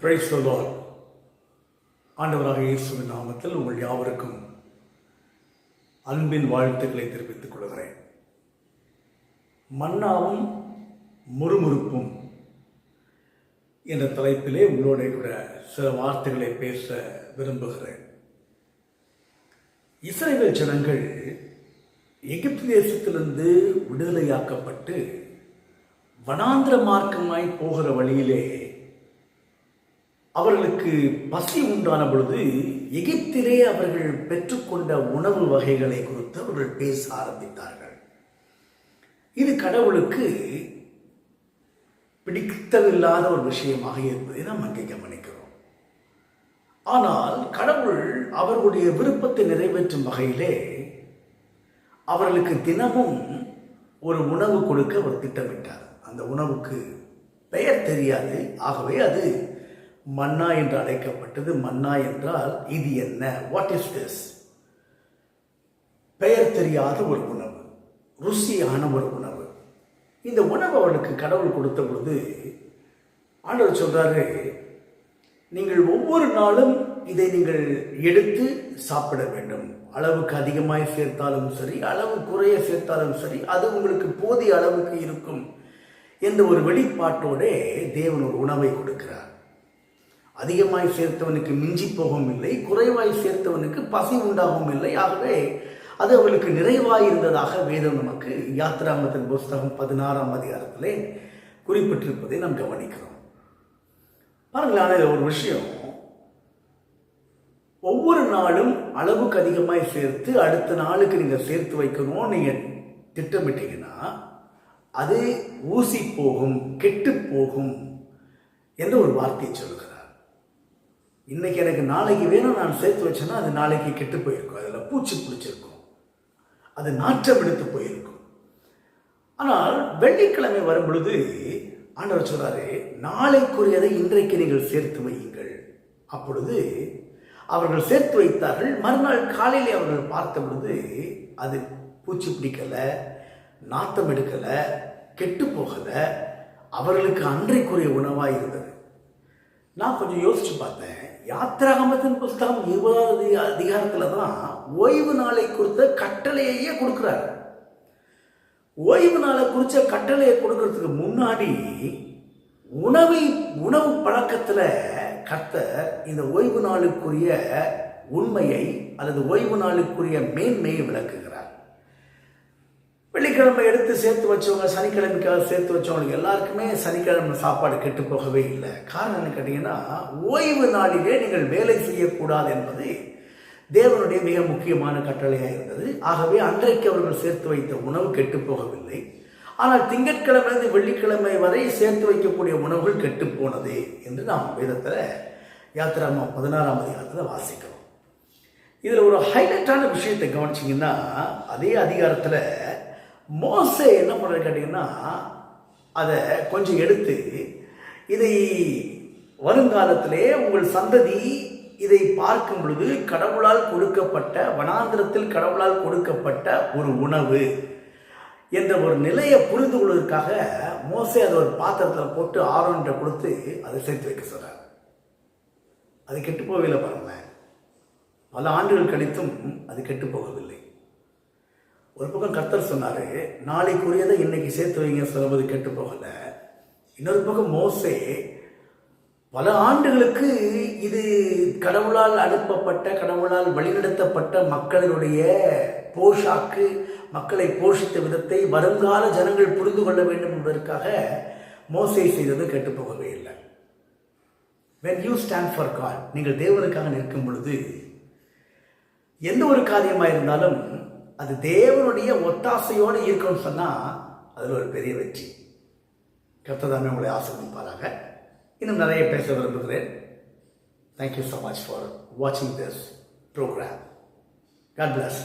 Price சொல்வார் ஆண்டவராக இயேசுவின் நாமத்தில் உங்கள் யாவருக்கும் அன்பின் வாழ்த்துக்களை தெரிவித்துக் கொள்கிறேன். மன்னாவும் முறுமுறுப்பும் என்ற தலைப்பிலே உங்களோட கூட சில வார்த்தைகளை பேச விரும்புகிறேன். இஸ்ரேல் ஜனங்கள் எகிப்து தேசத்திலிருந்து விடுதலையாக்கப்பட்டு வனாந்திர மார்க்கமாய் போகிற வழியிலே அவர்களுக்கு பசி உண்டான பொழுது எகிப்திலே அவர்கள் பெற்றுக்கொண்ட உணவு வகைகளை குறித்து அவர்கள் பேச ஆரம்பித்தார்கள். இது கடவுளுக்கு பிடித்தவில்லாத ஒரு விஷயமாக இருப்பதை நாம் அங்கே கவனிக்கிறோம். ஆனால் கடவுள் அவர்களுடைய விருப்பத்தை நிறைவேற்றும் வகையிலே அவர்களுக்கு தினமும் ஒரு உணவு கொடுக்க அவர் திட்டமிட்டார். அந்த உணவுக்கு பெயர் தெரியாது. ஆகவே அது மன்னா என்று அழைக்கப்பட்டது. மன்னா என்றால் இது என்ன? வாட் இஸ் திஸ் பெயர் தெரியாத ஒரு உணவு. ருசியான ஒரு உணவு. இந்த உணவு அவளுக்கு கடவுள் கொடுத்த பொழுது ஆண்டவர் சொல்றாரு நீங்கள் ஒவ்வொரு நாளும் இதை நீங்கள் எடுத்து சாப்பிட வேண்டும். அளவுக்கு அதிகமாய் சேர்த்தாலும் சரி அளவு குறைய சேர்த்தாலும் சரி அது உங்களுக்கு போதிய அளவுக்கு இருக்கும் என்ற ஒரு வெளிப்பாட்டோட தேவன் ஒரு உணவை கொடுக்கிறார். அதிகமாய் சேர்த்தவனுக்கு மிஞ்சி போகவும் இல்லை குறைவாய் சேர்த்தவனுக்கு பசி உண்டாகவும் இல்லை. ஆகவே அது அவளுக்கு நிறைவாய் இருந்ததாக வேதம் நமக்கு யாத்ராமத்தின் புஸ்தகம் பதினாறாம் அதிகாரத்திலே குறிப்பிட்டிருப்பதை நாம் கவனிக்கிறோம். பாருங்களேன் ஒரு விஷயம். ஒவ்வொரு நாளும் அளவுக்கு அதிகமாய் சேர்த்து அடுத்த நாளுக்கு நீங்கள் சேர்த்து வைக்கணும் நீங்கள் திட்டமிட்டீங்கன்னா அது ஊசி போகும் கெட்டு போகும் என்ற ஒரு வார்த்தையை சொல்கிறேன் இன்னைக்கு எனக்கு நாளைக்கு வேணும் நான் சேர்த்து வச்சேன்னா அது நாளைக்கு கெட்டு போயிருக்கும். அதில் பூச்சி பிடிச்சிருக்கும். அது நாற்றம் எடுத்து போயிருக்கும். ஆனால் வெள்ளிக்கிழமை வரும் பொழுது ஆண்டவர் சொல்கிறாரு நாளைக்குரியதை இன்றைக்கு நீங்கள் சேர்த்து வையுங்கள். அப்பொழுது அவர்கள் சேர்த்து வைத்தார்கள். மறுநாள் காலையிலே அவர்கள் பார்த்த பொழுது அது பூச்சி பிடிக்கலை நாத்தம் எடுக்கலை கெட்டு போகலை. அவர்களுக்கு அன்றைக்குரிய உணவாக இருந்தது. நான் கொஞ்சம் யோசிச்சு பார்த்தேன். யாத்திராகமத்தின் புஸ்தகம் இருபதாவது அதிகாரத்தில் தான் ஓய்வு நாளை குறித்த கட்டளையையே கொடுக்குறாரு. ஓய்வு நாளை குறித்த கட்டளையை கொடுக்கறதுக்கு முன்னாடி உணவை உணவு பழக்கத்தில் கர்த்தர் இந்த ஓய்வு நாளுக்குரிய உண்மையை அல்லது ஓய்வு நாளுக்குரிய மேன்மையை விளக்குகிறார். வெள்ளிக்கிழமை எடுத்து சேர்த்து வச்சவங்க சனிக்கிழமைக்காக சேர்த்து வச்சவங்களுக்கு எல்லாருக்குமே சனிக்கிழமை சாப்பாடு கெட்டு போகவே இல்லை. காரணம் என்ன கேட்டீங்கன்னா ஓய்வு நாளிலே நீங்கள் வேலை செய்யக்கூடாது என்பது தேவனுடைய மிக முக்கியமான கட்டளையாக இருந்தது. ஆகவே அன்றைக்கு அவர்கள் சேர்த்து வைத்த உணவு கெட்டு போகவில்லை. ஆனால் திங்கட்கிழமையிலிருந்து வெள்ளிக்கிழமை வரை சேர்த்து வைக்கக்கூடிய உணவுகள் கெட்டு போனது என்று நாம் வேதத்தில் யாத்திராமா பதினாறாம் அதிகாரத்தில் வாசிக்கிறோம். இதில் ஒரு ஹைலைட்டான விஷயத்தை கவனிச்சிங்கன்னா அதே அதிகாரத்தில் மோசை என்ன பண்ணுறது கேட்டிங்கன்னா அதை கொஞ்சம் எடுத்து இதை வருங்காலத்திலே உங்கள் சந்ததி இதை பார்க்கும் பொழுது கடவுளால் கொடுக்கப்பட்ட வனாந்திரத்தில் கடவுளால் கொடுக்கப்பட்ட ஒரு உணவு என்ற ஒரு நிலையை புரிந்து கொள்வதற்காக மோசை அதை ஒரு பாத்திரத்தில் போட்டு ஆரோன்ட்ட கொடுத்து அதை சேர்த்து வைக்க சொல்கிறார் அது கெட்டு போகவில்லை பாருங்களேன். பல ஆண்டுகள் கழித்தும் அது கெட்டு போகவில்லை. ஒரு பக்கம் கர்த்தர் சொன்னார் நாளைக்குரியதை இன்னைக்கு சேர்த்து வைங்க சொல்லும்போது கெட்டு போகலை. இன்னொரு பக்கம் மோசே பல ஆண்டுகளுக்கு இது கடவுளால் அனுப்பப்பட்ட கடவுளால் வழிநடத்தப்பட்ட மக்களினுடைய போஷாக்கு மக்களை போஷித்த விதத்தை வருங்கால ஜனங்கள் புரிந்து கொள்ள வேண்டும் என்பதற்காக மோசை செய்தது கெட்டு போகவே இல்லை. When you stand for God நீங்கள் தேவனுக்காக நிற்கும் பொழுது எந்த ஒரு காரியமாக இருந்தாலும் அது தேவனுடைய ஒத்தாசையோடு இருக்கணும்னு சொன்னால் அதில் ஒரு பெரிய வெற்றி. கத்ததாமே உங்களை ஆசிர்வதிப்பாராக. இன்னும் நிறைய பேச விரும்புகிறேன். Thank you so much for வாட்சிங் திஸ் ப்ரோக்ராம் காட் பிளஸ்